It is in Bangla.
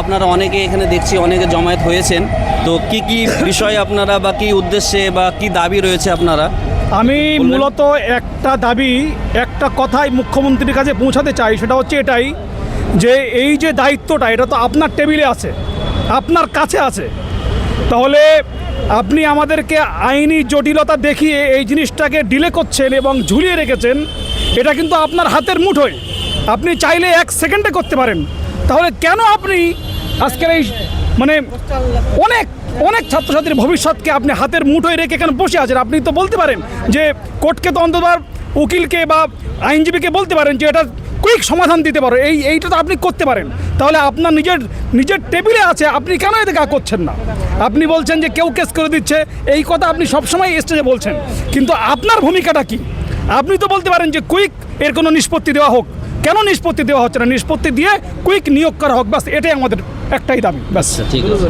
আপনারা অনেকে এখানে দেখছি অনেকে জমায়েত হয়েছেন। তো কি কি বিষয় আপনারা বা কি উদ্দেশ্যে বা কি দাবি রয়েছে আপনারা? আমি মূলত একটা দাবি একটা কথাই মুখ্যমন্ত্রীর কাছে পৌঁছাতে চাই সেটা হচ্ছে এটাই যে এই যে দায়িত্বটা এটা তো আপনার টেবিলে আছে আপনার কাছে আছে। তাহলে আপনি আমাদেরকে আইনি জটিলতা দেখিয়ে এই জিনিসটাকে ডিলে করছেন এবং ঝুলিয়ে রেখেছেন এটা কিন্তু আপনার হাতের মুঠোয়। আপনি চাইলে এক সেকেন্ডে করতে পারেন। তাহলে কেন আপনি আজকের এই মানে অনেক অনেক ছাত্রছাত্রীর ভবিষ্যৎকে আপনি হাতের মুঠোয় রেখে এখানে বসে আছেন। আপনি তো বলতে পারেন যে কোর্টকে তো অন্তত উকিলকে বা আইনজীবীকে বলতে পারেন যে এটা কুইক সমাধান দিতে পারো। এই, এইটা তো আপনি করতে পারেন। তাহলে আপনার নিজের নিজের টেবিলে আছে, আপনি কেন এতে গা করছেন না? আপনি বলছেন যে কেউ কেস করে দিচ্ছে, এই কথা আপনি সবসময় স্টেজে বলছেন। কিন্তু আপনার ভূমিকাটা কি? আপনি তো বলতে পারেন যে কুইক এর কোনো নিষ্পত্তি দেওয়া হোক। কেন নিষ্পত্তি দেওয়া হচ্ছে না? নিষ্পত্তি দিয়ে কুইক নিয়োগ করা হোক, ব্যাস, এটাই আমাদের একটাই দাবি ব্যাস। ঠিক আছে।